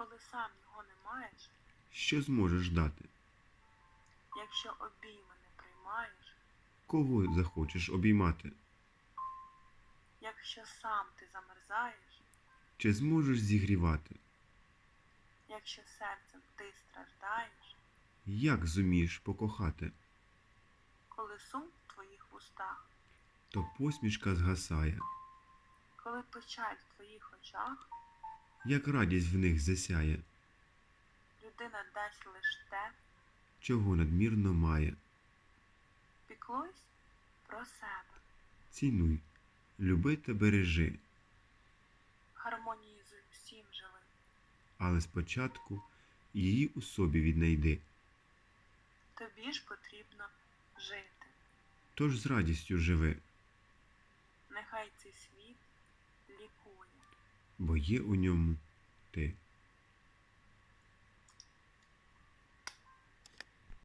коли сам його не маєш, що зможеш дати? якщо обійми не приймаєш, Кого захочеш обіймати? якщо сам ти замерзаєш, Чи зможеш зігрівати? якщо серцем ти страждаєш, Як зумієш покохати? коли сум в твоїх вустах, То посмішка згасає, коли печаль в твоїх очах, як радість в них засяє, людина дасть лиш те, чого надмірно має. піклуйсь про себе, Цінуй, люби та бережи, гармонії з усім живи. але спочатку її у собі віднайди. Тобі ж потрібно жити. Тож з радістю живи, Нехай цей світ лікує. Бо є у ньому ти.